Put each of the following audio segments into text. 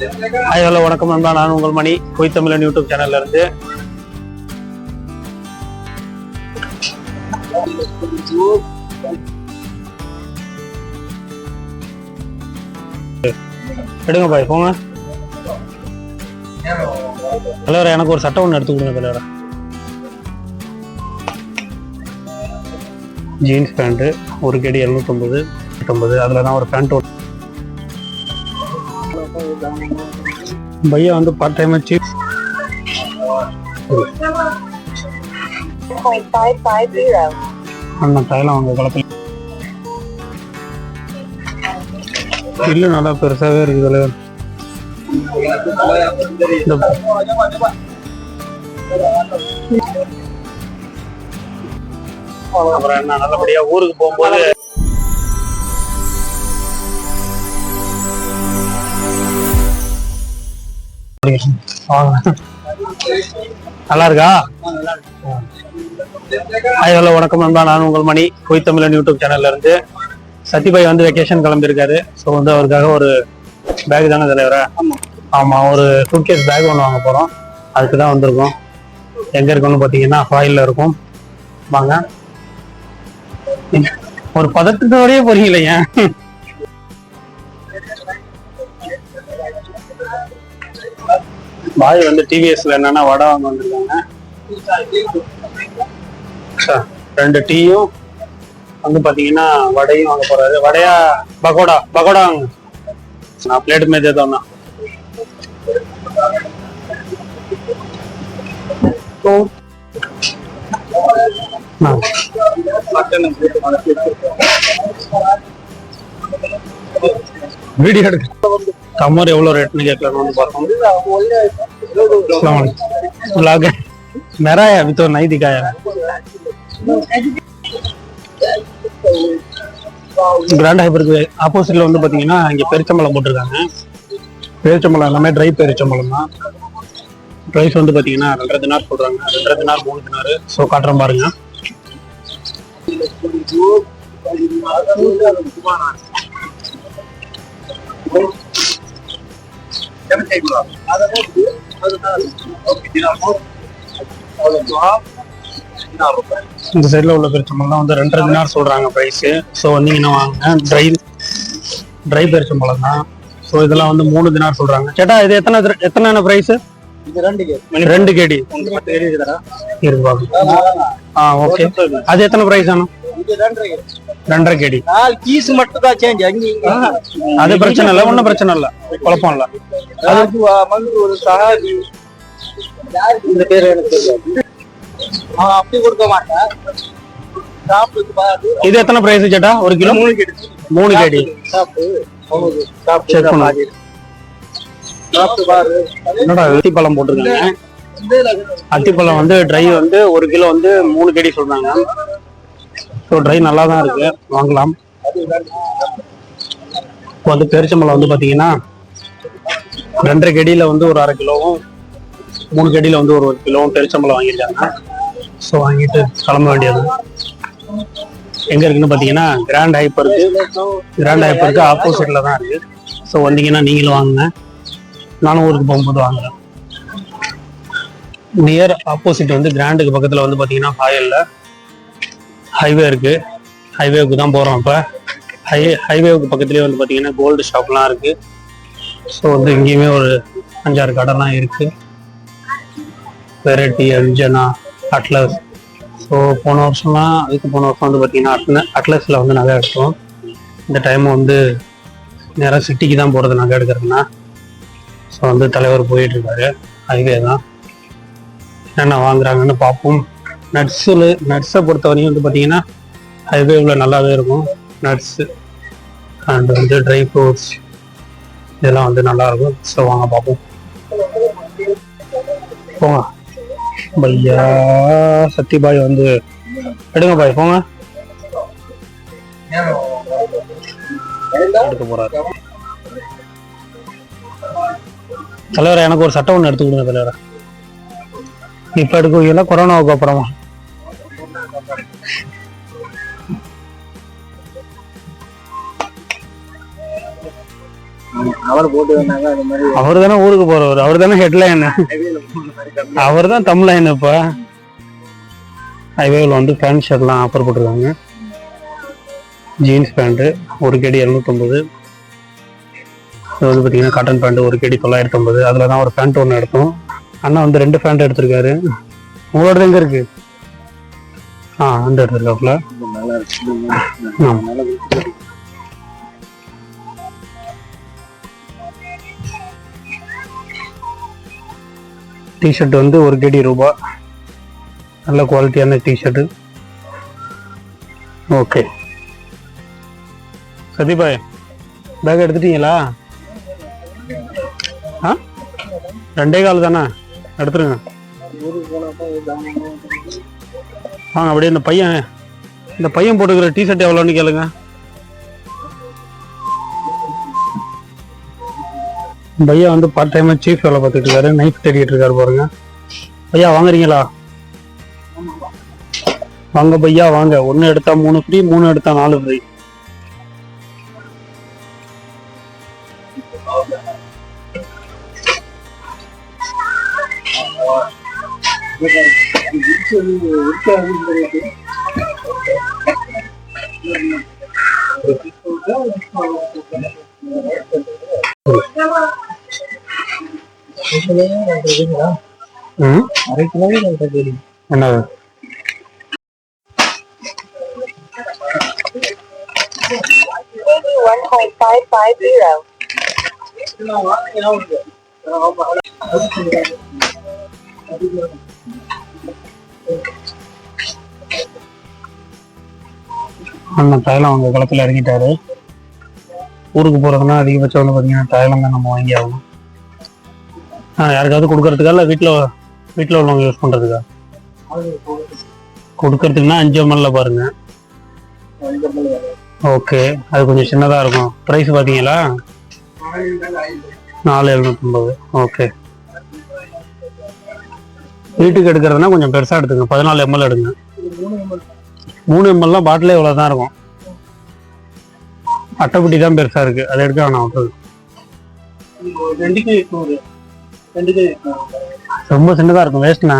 Hi hello வணக்கம் நண்பா. நான் உங்கள் மணி. பொய் தமிழன் யூடியூப் சேனல்ல இருந்து எடுங்க பாய் போங்க. தலைவரா எனக்கு ஒரு சட்டை ஒன்று எடுத்து கொடுங்க தலைவரா ஜீன்ஸ் பேண்ட்டு ஒரு கடி எழுநூத்தொம்பது எண்ணூத்தொம்பது அதில் தான் ஒரு பேண்ட் பையன் வந்து பார்ட் டைம் சீப் அண்ணா தைலம் அவங்க குளத்துல. இல்ல நல்லா பெருசாவே இருக்கு தலைவர். அப்புறம் என்ன நல்லபடியா ஊருக்கு போகும்போது வாங்க. நல்லா இருக்கா ஹாய் ஹலோ வணக்கம் நண்பா. நான் உங்கள் மணி. பொய் தமிழன் யூடியூப் சேனல்ல இருந்து சத்யபாய் வந்து வெக்கேஷன் கிளம்பியிருக்காரு. ஸோ வந்து அவருக்காக ஒரு பேக் தானே தலைவரா? ஆமா ஒரு சூட்கேஸ் பேக் ஒன்று வாங்க போறோம். அதுக்கு தான் வந்திருக்கோம். எங்க இருக்கோம்னு பார்த்தீங்கன்னா ஃபாயில்ல இருக்கும். வாங்க. ஒரு பதட்டத்தோடயே போறீங்களே ஏன் பாய் வந்து டிவிஎஸ்ல என்னன்னா வடை வாங்க வந்திருக்காங்க. ரெண்டு டீயும் வந்து பாத்தீங்கன்னா வடையும் வாங்க போறாரு. வடையா பகோடா பகோடா வாங்க. நான் பிளேட் మీద தோணா வீடியோ எடுக்க கம்மர் எவ்வளவு ரேட்னு கேட்கலாம்னு வந்து பார்த்தோம் ब्लॉग है मेरा है अभी तो नहीं दिखाया है கிராண்ட் ஹைப்பருக்கு ஆப்போசிட்ல வந்து பாத்தீங்கன்னா இங்க பெருச்சம்பழம் போட்டிருக்காங்க பெருச்சம்பழம் எல்லாமே ட்ரை பெருச்சம்பழம் தான் ப்ரைஸ் வந்து பாத்தீங்கன்னா ரெண்டரை தினார் சொல்றாங்க ரெண்டரை தினார் மூணு தினார் ஸோ காட்டுறேன் பாருங்க இந்த சைடுல உள்ள பெருச்சம்பழம் வந்து ரெண்டரை தினார் சொல்றாங்க ப்ரைஸ் ஸோ வந்தீங்கன்னா வாங்க ட்ரை ட்ரை பெருச்சம்பழம் தான் ஸோ இதெல்லாம் வந்து மூணு தினார் சொல்றாங்க. சேட்டா இது எத்தனை எத்தனை ப்ரைஸ் ரெண்டு கேடி ஆ ஓகே அது எத்தனை ப்ரைஸ் ஆனா? ரெண்டரை கேடி பீஸ் மட்டும் தான் சேஞ்ச் அது பிரச்சனை இல்லை. ஒன்றும் பிரச்சனை இல்லை. குழப்பம் இல்லை. அது வந்து ஒரு சகாதி இந்த பேர் எனக்கு தெரியாது. அப்படி கொடுக்க மாட்டான். இது எத்தனை பிரைஸ் சேட்டா? ஒரு கிலோ? மூணு கெடுத்து மூணு கேடி. சாப்பிட்டு அவனுக்கு சாப்பிட்டு Check பண்ணு. பாதி. சாப்பிட்டு பாரு. என்னடா அத்திப்பழம் போட்டிருக்காங்க அத்திப்பழம் வந்து ட்ரை வந்து ஒரு கிலோ வந்து மூணு கேடி சொல்றாங்க. ஸோ ட்ரை நல்லா தான் இருக்கு. வாங்கலாம். இப்போ வந்து பெருச்சம்பழம் வந்து பாத்தீங்கன்னா ரெண்டரை கெடியில வந்து ஒரு அரை கிலோவும் மூணு கடியில் வந்து ஒரு ஒரு கிலோவும் பெருச்சம்பளம் வாங்கியிருக்காங்க. ஸோ வாங்கிட்டு கிளம்ப வேண்டியது. எங்க இருக்குன்னு பாத்தீங்கன்னா கிராண்ட் ஹைப்பருக்கு கிராண்ட் ஹைப்பருக்கு ஆப்போசிட்ல தான் இருக்கு. ஸோ வந்தீங்கன்னா நீங்களும் வாங்குங்க. நானும் ஊருக்கு போகும்போது வாங்குறேன். நியர் ஆப்போசிட் வந்து கிராண்டுக்கு பக்கத்தில் வந்து பார்த்தீங்கன்னா ஹாயலில் ஹைவே இருக்கு. ஹைவேவுக்கு தான் போகிறோம் இப்போ. ஹை ஹைவேவுக்கு பக்கத்துலேயே வந்து பார்த்தீங்கன்னா கோல்டு ஷாப்லாம் இருக்குது ஸோ வந்து இங்கேயுமே ஒரு அஞ்சாறு கடைலாம் இருக்குது வெரைட்டி அஞ்சனா அட்லஸ். ஸோ போன வருஷம்லாம் அதுக்கு போன வருஷம் வந்து பார்த்தீங்கன்னா அட்ல அட்லஸில் வந்து நகை எடுத்தோம். இந்த டைம் வந்து நேராக சிட்டிக்கு தான் போகிறது நகை எடுக்கிறதுனா ஸோ வந்து தலைவர் போயிட்டுருக்காரு ஹைவே தான். என்னென்ன வாங்குறாங்கன்னு பார்ப்போம். நட்ஸில் நட்ஸை பொறுத்தவரையும் வந்து பார்த்தீங்கன்னா ஹைவேவில் நல்லாவே இருக்கும். நட்ஸு அண்ட் வந்து ட்ரை ஃப்ரூட்ஸ் இதெல்லாம் வந்து நல்லா இருக்கும் ஸோ வாங்க பார்ப்போம். போங்க. பையா பாய் வந்து எடுங்க பாய் போங்க. எடுக்க போறாரு. தலைவரை எனக்கு ஒரு சட்டை ஒன்று எடுத்து கொடுங்க இப்போ இப்ப எடுக்குவீங்களா கொரோனாவுக்கு அப்புறமா? அவர் போட்டு வந்தாங்க அந்த மாதிரி. அவர் தானே ஊருக்கு போறவர். அவர் தானே ஹெட்லைன் அவர் தான் தமிழ்லைன் இப்ப. ஹைவேவில் வந்து பேண்ட் ஷர்ட்லாம் ஆஃபர் போட்டிருக்காங்க. ஜீன்ஸ் பேண்ட்டு ஒரு கேடி இரநூத்தொம்பது. இது வந்து பார்த்தீங்கன்னா காட்டன் பேண்ட் ஒரு கேடி தொள்ளாயிரத்தி ஐம்பது அதில் தான் ஒரு பேண்ட் ஒன்று எடுத்தோம். அண்ணா வந்து ரெண்டு பேண்ட் எடுத்திருக்காரு. உங்களோட எங்க இருக்கு? ஆ அந்த எடுத்திருக்காப்புல நல்லா டிஷர்ட் வந்து ஒரு கேடி ரூபா. நல்ல குவாலிட்டியான டிஷர்ட்டு ஓகே சதீபாய் பேக் எடுத்துட்டீங்களா? ஆ? ரெண்டே கால் தானே? எடுத்துருங்க. வாங்க அப்படியே இந்த பையன் இந்த பையன் போட்டுக்கிற டிஷர்ட் எவ்வளோன்னு கேளுங்க. பையா வந்து பார்ட் டைமா சீஃப் வேலை பார்த்துட்டு இருக்காரு. நைஃப் தேடிட்டு இருக்காரு பாருங்க. பையா வாங்குறீங்களா? வாங்க பையா வாங்க. ஒன்னு எடுத்தா மூணு ஃப்ரீ மூணு எடுத்தா நாலு ஃப்ரீ ம் அரை என்னது அண்ணன் தைலம் அவங்க குளத்தில் இறங்கிட்டாரு. ஊருக்கு போகிறதுனா அதிகபட்சம் வந்து பார்த்தீங்கன்னா தைலம் தான் நம்ம வாங்கி ஆகணும். யாருக்காவது கொடுக்கறதுக்கா இல்லை வீட்டில் வீட்டில் உள்ளவங்க யூஸ் பண்ணுறதுக்கா கொடுக்கறதுக்குன்னா அஞ்சு எம்எல்ல பாருங்க. ஓகே அது கொஞ்சம் சின்னதாக இருக்கும். ப்ரைஸ் பார்த்தீங்களா நாலு எழுநூற்றம்பது ஓகே வீட்டுக்கு எடுக்கிறதுனா கொஞ்சம் பெருசாக எடுத்துங்க பதினாலு எம்எல் எடுங்க. மூணு எம்எல்லாம் பாட்டிலே இவ்வளோ தான் இருக்கும். அட்டைப்பட்டி தான் பெருசாக இருக்குது அதை எடுக்க வேணாம் விட்டுரு. ரொம்ப சின்னதாக இருக்கும் வேஸ்ட்ண்ணா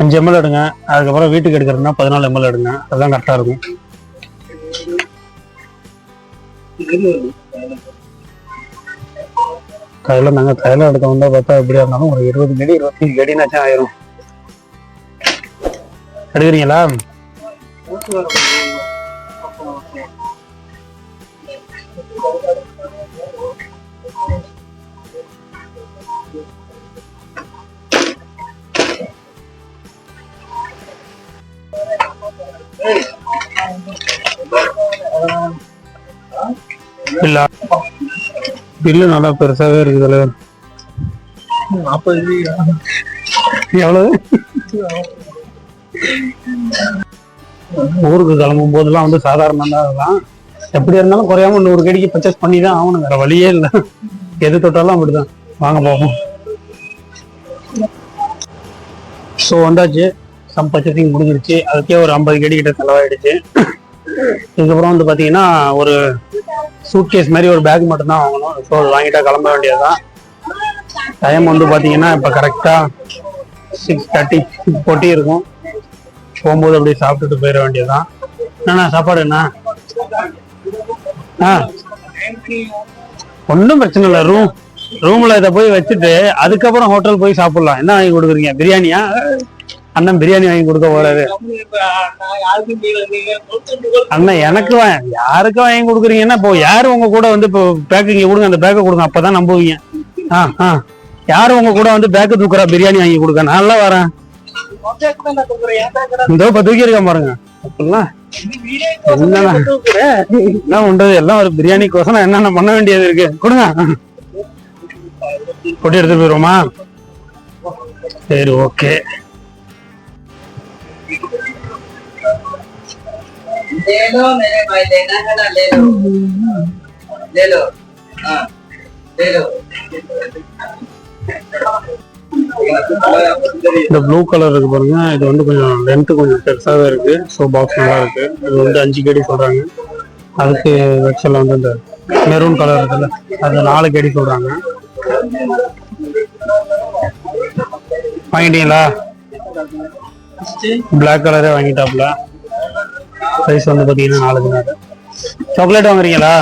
அஞ்சு எம்எல் எடுங்க அதுக்கப்புறம் வீட்டுக்கு எடுக்கிறதுனா பதினாலு எம்எல் எடுங்க அதுதான் கரெக்டாக இருக்கும். தைலம் நாங்கள் தைலம் எடுக்க வந்தால் பார்த்தா எப்படியா இருந்தாலும் ஒரு இருபது கடி இருபத்தஞ்சு கடினாச்சும் ஆயிரும். எடுக்கிறீங்களா? இல்ல. பில்லு நல்லா பெருசாவே இருக்குதுல்ல நாற்பது எவ்வளவு? ஊருக்கு கிளம்பும் போதெல்லாம் வந்து சாதாரண தான் எப்படி இருந்தாலும் குறையாம நூறு கடிக்கு பர்ச்சேஸ் பண்ணி தான் ஆகணும். வேற வழியே இல்லை. எது தொட்டாலும் அப்படிதான். வாங்க பார்ப்போம் ஸோ வந்தாச்சு. சம் பர்ச்சேசிங் முடிஞ்சிருச்சு. அதுக்கே ஒரு ஐம்பது கேடி கிட்ட செலவாயிடுச்சு. இதுக்கப்புறம் வந்து பார்த்தீங்கன்னா ஒரு சூட்கேஸ் மாதிரி ஒரு பேக் மட்டும்தான் வாங்கணும். ஸோ அது வாங்கிட்டா கிளம்ப வேண்டியதுதான். டைம் வந்து பார்த்தீங்கன்னா இப்போ கரெக்டாக சிக்ஸ் தேர்ட்டி சிக்ஸ் ஃபோர்ட்டி இருக்கும். போகும்போது அப்படியே சாப்பிட்டுட்டு போயிட வேண்டியதுதான். என்னண்ணா சாப்பாடு என்ன? ஆ. ஒன்றும் பிரச்சனை இல்லை. ரூம் ரூமில் இதை போய் வச்சுட்டு அதுக்கப்புறம் ஹோட்டல் போய் சாப்பிட்லாம். என்ன வாங்கி கொடுக்குறீங்க? பிரியாணியா? அண்ணன் பிரியாணி வாங்கி கொடுக்க போறாரு. அண்ணன் எனக்கு யாருக்கு வாங்கி கொடுக்குறீங்கன்னா இப்போ யாரு உங்க கூட வந்து இப்போ பேக்கிங் கொடுங்க அந்த பேக்கை கொடுங்க அப்பதான் நம்புவீங்க. ஆ ஆ. யாரு உங்க கூட வந்து பேக்கு தூக்குறா பிரியாணி வாங்கி கொடுக்க? நல்லா வரேன். இந்த இப்ப தூக்கி இருக்கேன் பாருங்க. அப்படிலாம் என்ன பண்றது எல்லாம் ஒரு பிரியாணி கோசம். என்னென்ன பண்ண வேண்டியது இருக்கு? கொடுங்க. கொட்டி எடுத்துட்டு போயிருவோமா? சரி ஓகே. ले लो मेरे भाई लेना है ना ले लो ले लो हाँ ले लो இந்த ப்ளூ கலர் இருக்கு பாருங்க இது வந்து கொஞ்சம் லென்த் கொஞ்சம் பெருசாவே இருக்கு ஸோ பாக்ஸ் நல்லா இருக்கு இது வந்து அஞ்சு கேடி சொல்றாங்க அதுக்கு வெக்சல்ல வந்து இந்த மெரூன் கலர் இருக்குல்ல அது நாலு அடி சொல்றாங்க வாங்கிட்டீங்களா பிளாக் கலரே வாங்கிட்டாப்ல ப்ரைஸ் வந்து பார்த்தீங்கன்னா நாலு தினார் சாக்லேட் வாங்குறீங்களா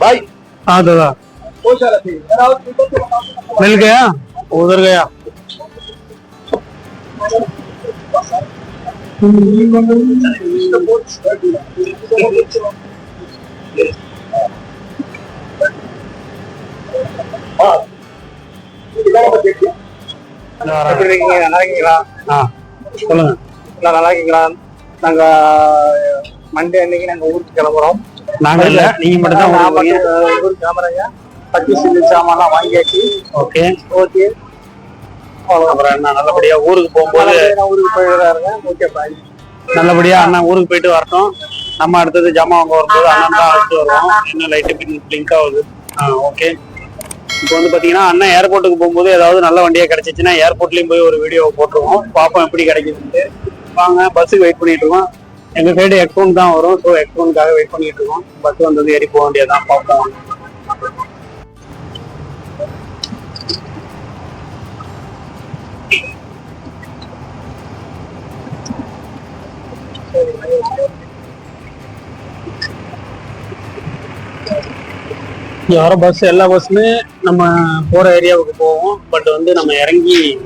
भाई हाँ दादा बहुत सारा थी मेरा और ट्विटर पे बताओ मिल गया उधर गया சொல்லுங்க. எல்லாம் நல்லா இருக்கீங்களா நாங்க மண்டே அன்னைக்கு நாங்க ஊருக்கு கிளம்புறோம். நாங்க இல்ல நீங்க மட்டும் தான் ஊருக்கு கிளம்புறேங்க. சில்லி சாமான்லாம் வாங்கியாச்சு. ஓகே. ஓகே. அப்புறம் என்ன நல்லபடியா ஊருக்கு போகும்போது ஊருக்கு போயிடுறாருங்க ஓகே பாய் நல்லபடியா அண்ணன் ஊருக்கு போயிட்டு வரட்டும். நம்ம அடுத்தது ஜாமான் வாங்க வரும்போது அண்ணன் தான் அழைச்சிட்டு வருவோம். என்ன லைட்டு பின் பிளிங்க் ஆகுது. ஆ ஓகே இப்போ வந்து பாத்தீங்கன்னா அண்ணன் ஏர்போர்ட்டுக்கு போகும்போது ஏதாவது நல்ல வண்டியா கிடைச்சிச்சுன்னா ஏர்போர்ட்லயும் போய் ஒரு வீடியோ போட்டுருவோம். பார்ப்போம் எப்படி கிடைக்குதுன்ட்டு. வாங்க பஸ்ஸுக்கு வெயிட் பண்ணிட்டு இருக்கோம். எங்க சைடு எக்ஸோன் தான் வரும். ஸோ எக்ஸோனுக்காக வெயிட் பண்ணிட்டு இருக்கோம். பஸ் வந்தது ஏறி போக வேண்டியதான் பார்ப்போம் வர பஸ் எல்லா பஸ்ஸுமே நம்ம போகிற ஏரியாவுக்கு போவோம். பட் வந்து நம்ம இறங்கி